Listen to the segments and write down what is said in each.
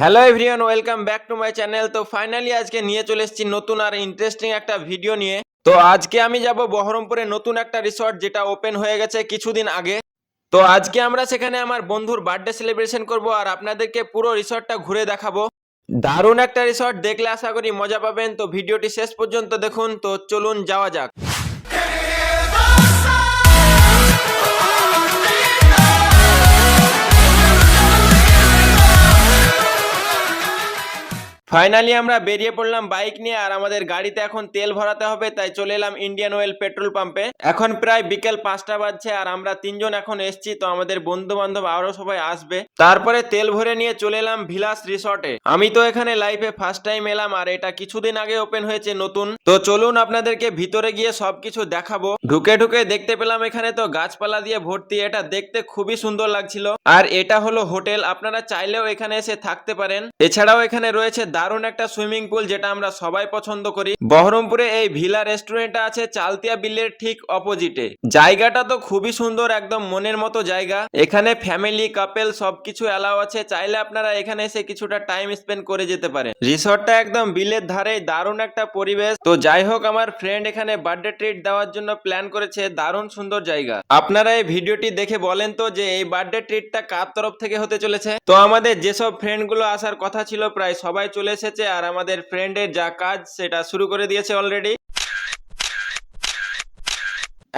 Hello everyone welcome back to my channel তো finally আজকে নিয়ে চলে এসেছি নতুন আর ইন্টারেস্টিং একটা ভিডিও নিয়ে। তো আজকে আমি যাব বহরমপুরে নতুন একটা রিসর্ট যেটা ওপেন হয়ে গেছে কিছুদিন আগে। তো আজকে আমরা সেখানে আমার বন্ধুর বার্থডে সেলিব্রেশন করব আর আপনাদেরকে পুরো রিসর্টটা ঘুরে দেখাবো। দারুণ একটা রিসর্ট দেখলে আশা করি মজা পাবেন। তো ভিডিওটি শেষ পর্যন্ত দেখুন। তো চলুন যাওয়া যাক। ফাইনালি আমরা বেরিয়ে পড়লাম বাইক নিয়ে আর আমাদের গাড়িতে এখন তেল ভরাতে হবে, তাই চলে এলাম ইন্ডিয়ান অয়েল পেট্রোল পাম্পে এখন প্রায় বিকেল পাঁচটা বাজছে আর আমরা তিনজন এখন এসছি, তো আমাদের বন্ধু বান্ধব আরও সবাই আসবে। তারপরে তেল ভরে নিয়ে চলে এলাম ভিলাস রিসর্টে আমি তো এখানে লাইফে ফার্স্ট টাইম এলাম আর এটা কিছুদিন আগে ওপেন হয়েছে নতুন। তো চলুন আপনাদেরকে ভিতরে গিয়ে সবকিছু দেখাবো। ঢুকে ঢুকে দেখতে পেলাম এখানে তো গাছপালা দিয়ে ভর্তি, এটা দেখতে খুবই সুন্দর লাগছিল। আর এটা হলো হোটেল, আপনারা চাইলেও এখানে এসে থাকতে পারেন। এছাড়াও এখানে রয়েছে দারুণ একটা সুইমিং পুল যেটা আমরা সবাই পছন্দ করি। বহরমপুরে এই ভিলা রেস্টুরেন্টটা আছে চালতিয়া বিলের ঠিক অপোজিটে। জায়গাটা তো খুবই সুন্দর, একদম মনের মতো জায়গা। এখানে ফ্যামিলি, কাপেল সবকিছু অ্যালাউ আছে। চাইলে আপনারা এখানে এসে কিছুটা টাইম স্পেন্ড করে যেতে পারেন। রিসর্টটা একদম বিলের ধারে দারুণ একটা পরিবেশ। তো যাই হোক, আমার ফ্রেন্ড এখানে বার্থডে ট্রিট দেওয়ার জন্য প্ল্যান করেছে। দারুণ সুন্দর জায়গা। আপনারা এই ভিডিওটি দেখে বলেন তো যে এই বার্থডে ট্রিটটা কার তরফ থেকে হতে চলেছে? তো আমাদের যেসব ফ্রেন্ডগুলো আসার কথা ছিল, প্রায় সবাই চলে এসেছে আর আমাদের ফ্রেন্ডের যা কাজ সেটা শুরু করে দিয়েছে অলরেডি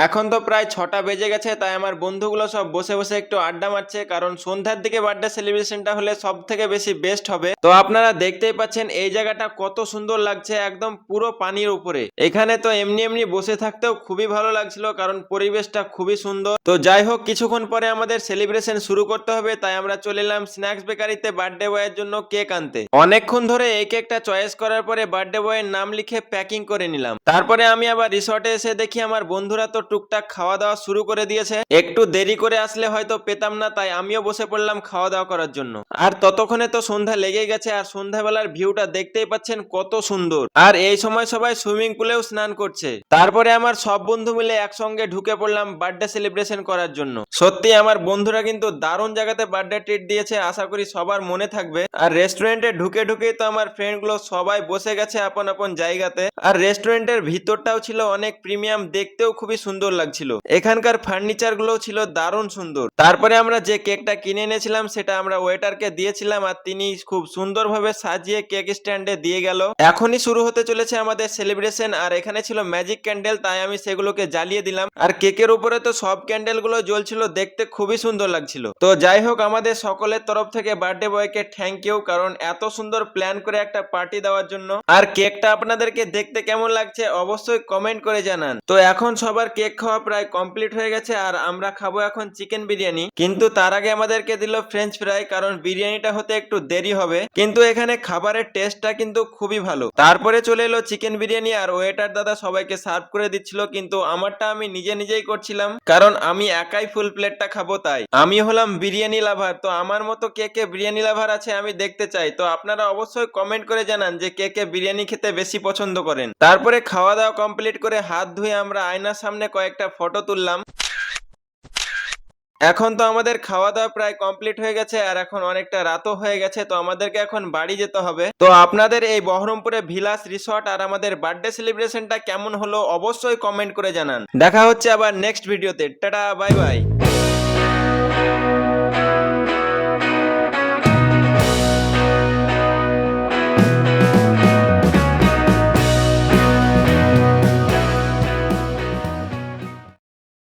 এখন তো প্রায় ছটা বেজে গেছে, তাই আমার বন্ধুগুলো সব বসে বসে একটু আড্ডা মারছে, কারণ সন্ধ্যার দিকে বার্থডে সেলিব্রেশনটা হলে সব থেকে বেশি বেস্ট হবে। তো আপনারা দেখতেই পাচ্ছেন এই জায়গাটা কত সুন্দর লাগছে, একদম পুরো পানির উপরে। এখানে তো এমনি এমনি বসে থাকতেও খুবই ভালো লাগছিল, কারণ পরিবেশটা খুবই সুন্দর। তো যাই হোক, কিছুক্ষণ পরে আমাদের সেলিব্রেশন শুরু করতে হবে, তাই আমরা চলে এলাম স্ন্যাক্স বেকারিতে বার্থডে বয়ের জন্য কেক আনতে। অনেকক্ষণ ধরে এই কেকটা চয়েস করার পরে বার্থডে বয়ের নাম লিখে প্যাকিং করে নিলাম। তারপরে আমি আবার রিসর্টে এসে দেখি আমার বন্ধুরা তো টুকটাক খাওয়া দাওয়া শুরু করে দিয়েছে। একটু দেরি করে আসলে হয়তো পেতাম না, তাই আমিও বসে পড়লাম খাওয়া দাওয়া করার জন্য। আর ততক্ষণে তো সন্ধ্যা লেগেই গেছে, আর সন্ধ্যাবেলার ভিউটা দেখতেই পাচ্ছেন কত সুন্দর। আর এই সময় সবাই সুইমিং পুলেও স্নান করছে। তারপরে আমার সব বন্ধু মিলে একসঙ্গে ঢুকে পড়লাম বার্থডে সেলিব্রেশন করার জন্য। সত্যি আমার বন্ধুরা কিন্তু দারুণ জায়গাতে বার্থডে ট্রিট দিয়েছে, আশা করি সবার মনে থাকবে। আর রেস্টুরেন্টে ঢুকে ঢুকেই তো আমার ফ্রেন্ডগুলো সবাই বসে গেছে আপন আপন জায়গাতে। আর রেস্টুরেন্টের ভিতরটাও ছিল অনেক প্রিমিয়াম, দেখতেও খুবই সুন্দর লাগছিল। এখানকার ফার্নিচারগুলো ছিল দারুণ সুন্দর। তারপরে আমরা যে কেকটা কিনে এনেছিলাম, সেটা আমরা ওয়েটারকে দিয়েছিলাম আর তিনি খুব সুন্দরভাবে সাজিয়ে কেক স্ট্যান্ডে দিয়ে গেল। এখনই শুরু হতে চলেছে আমাদের সেলিব্রেশন আর এখানে ছিল ম্যাজিক ক্যান্ডেল তাই আমি সেগুলোকে জ্বালিয়ে দিলাম। আর কেকের উপরে তো সব ক্যান্ডেলগুলো জ্বলছিল, দেখতে খুবই সুন্দর লাগছিল। তো যাই হোক, আমাদের সকলের তরফ থেকে বার্থডে বয়কে থ্যাংক ইউ কারণ এত সুন্দর প্ল্যান করে একটা পার্টি দেওয়ার জন্য। আর কেকটা আপনাদেরকে দেখতে কেমন লাগছে, অবশ্যই কমেন্ট করে জানান। তো এখন সবার কেক খাওয়া প্রায় কমপ্লিট হয়ে গেছে আর আমরা খাব এখন চিকেন বিরিয়ানি। কিন্তু তার আগে আমাদেরকে দিল ফ্রেঞ্চ ফ্রাই কারণ বিরিয়ানিটা হতে একটু দেরি হবে। কিন্তু এখানে খাবারের টেস্টটা কিন্তু খুবই ভালো। তারপরে চলে এলো চিকেন বিরিয়ানি আর ওয়েটার দাদা সবাইকে সার্ভ করে দিচ্ছিল, কিন্তু আমারটা আমি নিজে নিজেই করছিলাম, কারণ আমি একাই ফুল প্লেটটা খাব তাই। আমি হলাম বিরিয়ানি লাভার তো আমার মতো কে কে বিরিয়ানি লাভার আছে আমি দেখতে চাই। তো আপনারা অবশ্যই কমেন্ট করে জানান যে কে কে বিরিয়ানি খেতে বেশি পছন্দ করেন। তারপরে খাওয়া দাওয়া কমপ্লিট করে হাত ধুয়ে আমরা আয়নার সামনে কয়েকটা ফটো তুললাম। এখন তো আমাদের খাওয়া দাওয়া প্রায় কমপ্লিট হয়ে গেছে আর এখন অনেকটা রাতও হয়ে গেছে, তো আমাদেরকে এখন বাড়ি যেতে হবে। তো আপনাদের এই বহরমপুরে ভিলাস রিসর্ট আর আমাদের বার্থডে সেলিব্রেশনটা কেমন হলো অবশ্যই কমেন্ট করে জানান। দেখা হচ্ছে আবার নেক্সট ভিডিওতে টাটা বাই বাই